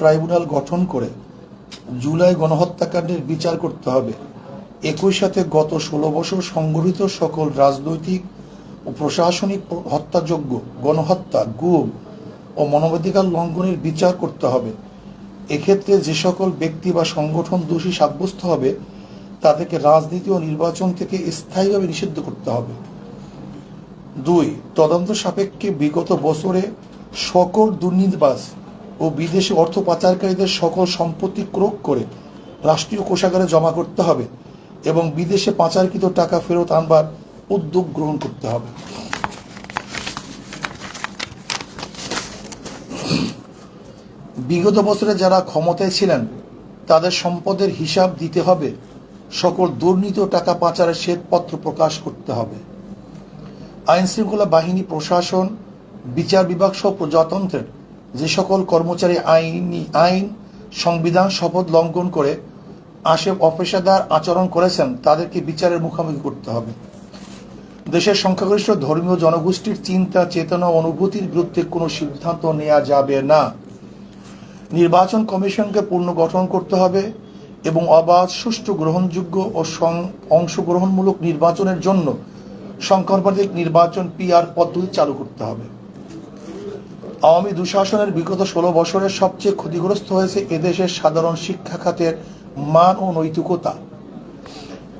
Tribunal গঠন করে জুলাই গণহত্যাকাণ্ডের বিচার করতে হবে। একই সাথে গত ষোলো বছর সংগঠিত সকল রাজনৈতিক ও প্রশাসনিক হত্যাযোগ্য গণহত্যা, গুম ও মানবাধিকার লঙ্ঘনের বিচার করতে হবে। এক্ষেত্রে যে সকল ব্যক্তি বা সংগঠন দোষী সাব্যস্ত হবে, তাদেরকে রাজনীতি ও নির্বাচন থেকে স্থায়ীভাবে নিষিদ্ধ করতে হবে। দুই, তদন্ত সাপেক্ষে বিগত বছরে সকল দুর্নীতিবাজ ও বিদেশি অর্থ পাচারকারীদের সকল সম্পত্তি ক্রোক করে রাষ্ট্রীয় কোষাগারে জমা করতে হবে এবং বিদেশে পাচারকৃত টাকা ফেরত আনবার উদ্যোগ গ্রহণ করতে হবে। বিগত বছরে যারা ক্ষমতায় ছিলেন, তাদের সম্পদের হিসাব দিতে হবে। সকল দুর্নীতি টাকা পাচারের শ্বেতপত্র প্রকাশ করতে হবে। আইনশৃঙ্খলা বাহিনী প্রশাসন, বিচার বিভাগ সহ প্রজাতন্ত্রের যে সকল কর্মচারী আইনি, আইন, সংবিধান, শপথ লঙ্ঘন করে আসে অপেশাদার আচরণ করেছেন, তাদেরকে বিচারের মুখোমুখি করতে হবে। দেশের সংখ্যাগরিষ্ঠ ধর্মীয় জনগোষ্ঠীর চিন্তা, চেতনা, অনুভূতির বিরুদ্ধে কোনো সিদ্ধান্ত নেওয়া যাবে না। নির্বাচন কমিশনকে পুনর্গঠন করতে হবে এবং অবাধ, সুষ্ঠু, গ্রহণযোগ্য ও অংশগ্রহণমূলক নির্বাচনের জন্য সংকল্পাধিক নির্বাচন পিআর পদ্ধতি চালু করতে হবে। আওয়ামী দুঃশাসনের বিগত ষোলো বছরের সবচেয়ে ক্ষতিগ্রস্ত হয়েছে এদেশের সাধারণ শিক্ষা খাতের মান ও নৈতিকতা।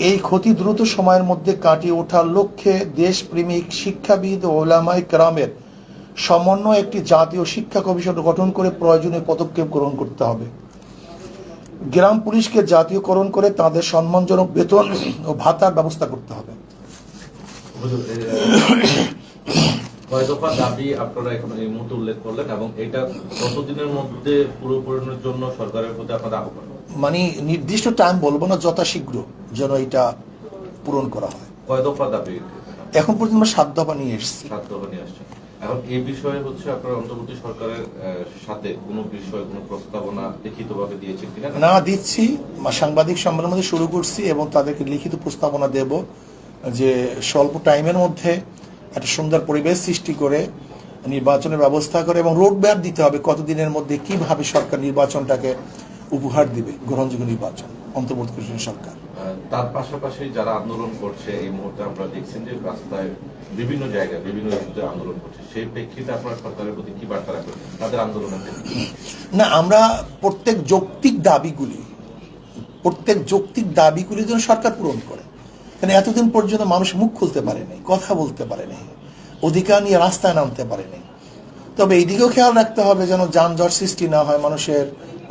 এই ক্ষতি দ্রুত সময়ের মধ্যে কাটিয়ে ওঠার লক্ষ্যে দেশপ্রেমিক শিক্ষাবিদ ও ওলামাই কেরামের সমন্বয় একটি জাতীয় শিক্ষা কমিশন গঠন করে প্রয়োজনীয় পদক্ষেপ গ্রহণ করতে হবে। গ্রাম পুলিশকে জাতীয়করণ করে তাদের সম্মানজনক বেতন ও ভাতার ব্যবস্থা করতে হবে। কয় দফা দাবি আপনারা এখন এই মুহূর্তে উল্লেখ করলেন এবং এটা কতদিনের মধ্যে পুরো পূরণের জন্য সরকারের প্রতি আপনার আহ্বান মানে নির্দিষ্ট টাইম বলব না যথাশীঘ্র যেন এটা পূরণ করা হয়। কয় দফা দাবি? এখন পর্যন্ত আমরা সাত দফা নিয়ে এসেছি। সাত দফা নিয়ে আসছেন। এখন এই বিষয়ে হচ্ছে আপনার অন্তর্বর্তী সরকারের সাথে কোনো বিষয় কোনো প্রস্তাবনা লিখিতভাবে দিয়েছেন কিনা? না দিচ্ছি। সাংবাদিক সম্মেলন মধ্যে শুরু করছি এবং তাদেরকে লিখিত প্রস্তাবনা দেব যে স্বল্প টাইমের মধ্যে একটা সুন্দর পরিবেশ সৃষ্টি করে নির্বাচনের ব্যবস্থা করে এবং রোড ম্যাপ দিতে হবে কতদিনের মধ্যে কীভাবে সরকার নির্বাচনটাকে উপহার দিবে গ্রহণযোগ্য নির্বাচন অন্তর্বর্তীকালীন সরকার। তার পাশাপাশি যারা আন্দোলন করছে এই মুহূর্তে আপনারা দেখছেন যে রাস্তায় বিভিন্ন জায়গায় বিভিন্ন ইস্যুতে আন্দোলন করছে। সেই প্রেক্ষিতে আপনারা সরকারের প্রতি কি বার্তা রাখবেন? তাদের আন্দোলনের? না আমরা প্রত্যেক যৌক্তিক দাবিগুলি প্রত্যেক যৌক্তিক দাবিগুলি যেন সরকার পূরণ করে। কারণ এতদিন পর্যন্ত মানুষ মুখ খুলতে পারেনি, কথা বলতে পারেনি, অধিকার নিয়ে রাস্তায় নামতে পারেনি। তবে এইদিকেও খেয়াল রাখতে হবে যেন যানজট সৃষ্টি না হয়, মানুষের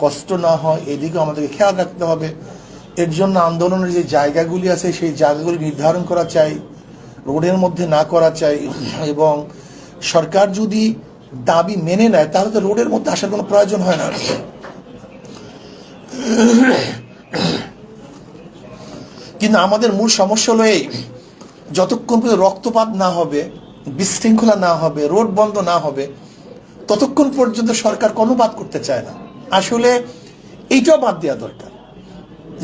কষ্ট না হয়, এদিকেও আমাদেরকে খেয়াল রাখতে হবে। এর জন্য আন্দোলনের যে জায়গাগুলি আছে, সেই জায়গাগুলি নির্ধারণ করা চাই, রোডের মধ্যে না করা চাই, এবং সরকার যদি দাবি মেনে নেয়, তাহলে তো রোডের মধ্যে আসার কোনো প্রয়োজন হয় না। কিন্তু আমাদের মূল সমস্যা হলো এই, যতক্ষণ পর্যন্ত রক্তপাত না হবে, বিশৃঙ্খলা না হবে, রোড বন্ধ না হবে, ততক্ষণ পর্যন্ত সরকার কর্ণপাত করতে চায় না। আসলে এইটাও বাদ দেওয়া দরকার।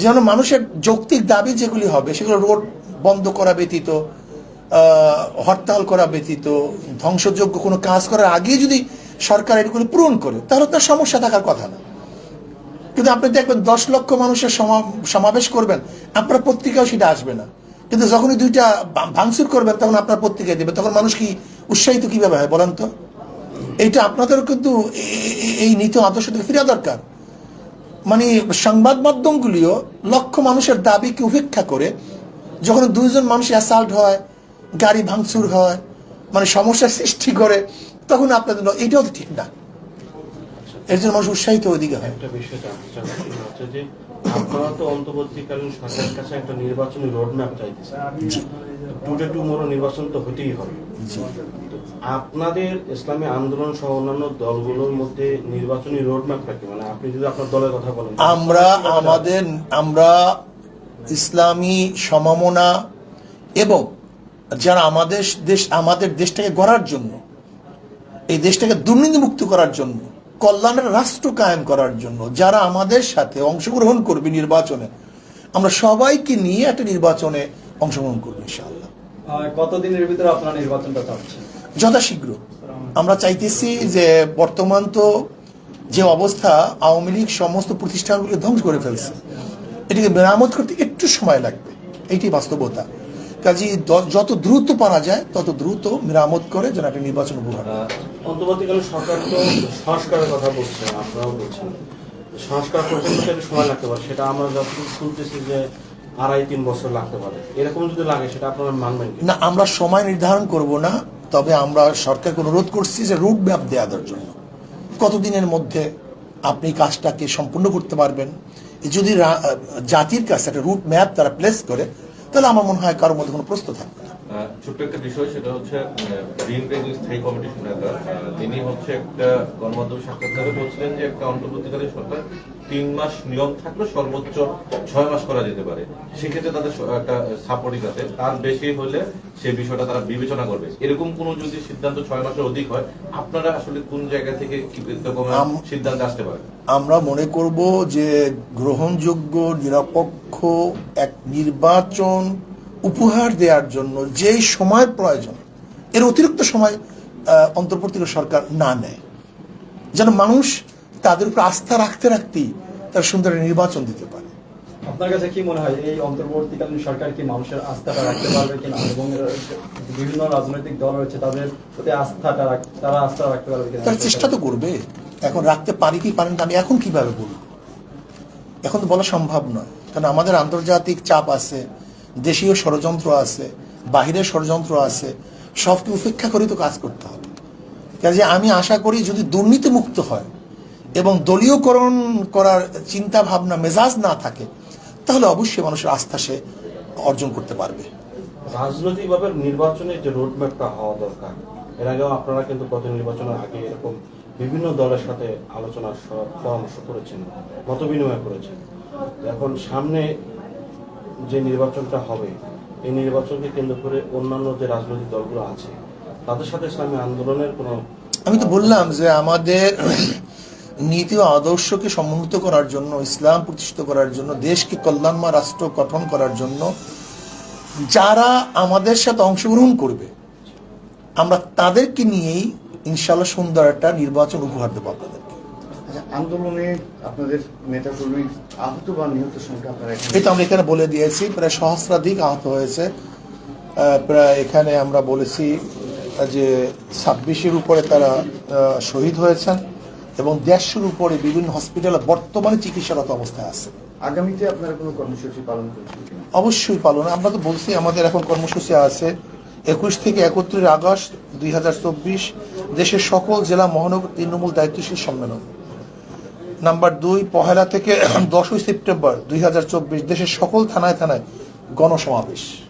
যেন মানুষের যৌক্তিক দাবি যেগুলি হবে, সেগুলো রোড বন্ধ করা ব্যতীত হরতাল করা ব্যতীত, ধ্বংসযোগ্য কোনো কাজ করার আগে যদি সরকার এগুলি পূরণ করে, তাহলে তার সমস্যা থাকার কথা না। কিন্তু আপনি দেখবেন দশ লক্ষ মানুষের সমাবেশ করবেন, আপনার পত্রিকাও সেটা আসবে না। কিন্তু যখনই দুইটা ভাঙচুর করবেন, তখন আপনার পত্রিকায় দেবে। তখন মানুষ কি উৎসাহিত কীভাবে হয় বলেন তো? এইটা আপনাদেরও কিন্তু এই নীতি আদর্শ থেকে ফিরা দরকার। মানে সংবাদ মাধ্যমগুলিও লক্ষ মানুষের দাবিকে উপেক্ষা করে যখন দুইজন মানুষ অ্যাসাল্ট হয়, গাড়ি ভাঙচুর হয় মানে সমস্যার সৃষ্টি করে, তখন আপনাদের এইটাও তো ঠিক না। এর জন্য মানুষ উৎসাহিত ওইদিকে হয়। একটা বিষয় হচ্ছে যে আপনারা তো অন্তর্বর্তীকালীন সরকারের কাছে একটা নির্বাচনী রোড ম্যাপ চাইতেছেন টুডে টু মোরো নির্বাচন তো হতেই হবে। আপনাদের ইসলামী আন্দোলন সহ অন্যান্য দলগুলোর মধ্যে নির্বাচনী রোড ম্যাপটা কি? মানে আপনি যদি আপনার দলের কথা বলেন। আমরা আমাদের আমরা ইসলামী সমমনা এবং যারা আমাদের দেশ আমাদের দেশটাকে গড়ার জন্য এই দেশটাকে দুর্নীতিমুক্ত করার জন্য কল্যাণের রাষ্ট্র কায়েম করার জন্য যারা আমাদের সাথে অংশগ্রহণ করবে নির্বাচনে আমরা সবাইকে নিয়ে একটা নির্বাচনে অংশগ্রহণ করব ইনশাআল্লাহ। কতদিনের ভিতরে আপনারা নির্বাচনটা চাচ্ছেন? যথাশীঘ্র। আমরা চাইতেছি যে বর্তমান তো যে অবস্থা আওয়ামী লীগ সমস্ত প্রতিষ্ঠানগুলোকে ধ্বংস করে ফেলছে। এটিকে মেরামত করতে একটু সময় লাগবে। এইটি বাস্তবতা। কাজে যত দ্রুত পারা যায় তত দ্রুত মেরামত করে যেন একটা নির্বাচন উপহার। অন্তর্বর্তীকালীন সরকার তো সংস্কারের কথা বলছে আপনারাও বলছেন সংস্কার করতে একটু সময় লাগতে পারে, সেটা আমরা যতটুকু শুনতেছি যে আড়াই তিন বছর লাগতে পারে। এরকম যদি লাগে, সেটা আপনারা মানবেন না, আমরা সময় নির্ধারণ করব না, তবে আমরা সরকারকে অনুরোধ করছি যে রুট ম্যাপ দেওয়ার জন্য। কতদিনের মধ্যে আপনি কাজটাকে সম্পূর্ণ করতে পারবেন? যদি জাতির কাছে একটা রুট ম্যাপ তারা প্লেস করে, তাহলে আমার মনে হয় কারোর মধ্যে কোনো প্রশ্ন থাকবে না। ছোট্ট একটা বিষয় সেটা হচ্ছে বিএনপি স্থায়ী কমিটির নেতা তিনি হচ্ছে একটা গণমাধ্যম সাক্ষাৎকারে বলছিলেন যে একটা অন্তর্বর্তীকালীন সরকার তিন মাস নিয়ম থাকলে সর্বোচ্চ ছয় মাস করা যেতে পারে। সেক্ষেত্রে তাদের একটা সাপোর্টিং আছে। তার বেশি হলে সে বিষয়টা তারা বিবেচনা করবে। এরকম কোন যদি সিদ্ধান্ত ছয় মাসের অধিক হয় আপনারা আসলে কোন জায়গা থেকে কি সিদ্ধান্ত আসতে পারে? আমরা মনে করব যে গ্রহণযোগ্য নিরপেক্ষ এক নির্বাচন উপহার দেওয়ার জন্য যেই সময় প্রয়োজন এর অতিরিক্ত সময় অন্তর্বর্তী সরকার না নেয়। যেন মানুষ তাদের উপর আস্থা রাখতে রাখতেই তার সুন্দর নির্বাচন দিতে পারে। আপনার কাছে কি মনে হয় এই অন্তর্বর্তীকালীন সরকার কি মানুষের আস্থাটা রাখতে পারবে কিনা? এবং বিভিন্ন রাজনৈতিক দল রয়েছে তাদের প্রতি আস্থাটা তারা আস্থা রাখতে পারবে কিনা? তার চেষ্টা তো করবে। এখন রাখতে পারি কি পারেন আমি এখন কীভাবে বলব? এখন তো বলা সম্ভব নয়। কারণ আমাদের আন্তর্জাতিক চাপ আছে দেশীয় ষড়যন্ত্র আছে, বাহিরের ষড়যন্ত্র আছে সবকে উপেক্ষা করে তো কাজ করতে হবে। কাজে আমি আশা করি যদি দুর্নীতি মুক্ত হয় এবং দলীয়করণ করার চিন্তা ভাবনা মেজাজ না থাকে, তাহলে অবশ্যই মানুষের আস্থা সে অর্জন করতে পারবে। রাজনৈতিকভাবে নির্বাচনের যে রোডম্যাপটা হওয়া দরকার, এর আগেও আপনারা কিন্তু গত নির্বাচনের আগে এরকম বিভিন্ন দলের সাথে আলোচনা পরামর্শ করেছেন মত বিনিময় করেছেন। এখন সামনে যে নির্বাচনটা হবে এই নির্বাচনকে কেন্দ্র করে অন্যান্য যে রাজনৈতিক দলগুলো আছে তাদের সাথে ইসলামী আন্দোলনের কোনো আমি তো বললাম যে আমাদের নীতি ও আদর্শকে সমন্বিত করার জন্য ইসলাম প্রতিষ্ঠিত করার জন্য দেশকে কল্যাণময় রাষ্ট্র গঠন করার জন্য যারা আমাদের সাথে অংশগ্রহণ করবে আমরা তাদেরকে নিয়েই ইনশাল্লাহ সুন্দর একটা নির্বাচন উপহার দেবো আপনাদেরকে আচ্ছা, আন্দোলনে আপনাদের নেতাকর্মী আহত বা নিহত সংখ্যা আপনারা এটা আমরা এখানে বলে দিয়েছি প্রায় সহস্রাধিক আহত হয়েছে। প্রায় এখানে আমরা বলেছি যে ছাব্বিশের উপরে তারা শহীদ হয়েছেন এবং দেড়শোর উপরে বিভিন্ন হসপিটালে বর্তমানে চিকিৎসারত অবস্থায় আছে। আগামীতে আপনারা কোনো কর্মসূচি পালন করছেন অবশ্যই পালন। আমরা তো বলছি আমাদের এখন কর্মসূচি আছে। একুশ থেকে একত্রিশ আগস্ট দুই হাজার চব্বিশ দেশের সকল জেলা মহানগর তৃণমূল দায়িত্বশীল সম্মেলন। নাম্বার দুই পহেলা থেকে দশই সেপ্টেম্বর দুই হাজার চব্বিশ দেশের সকল থানায় থানায় গণসমাবেশ।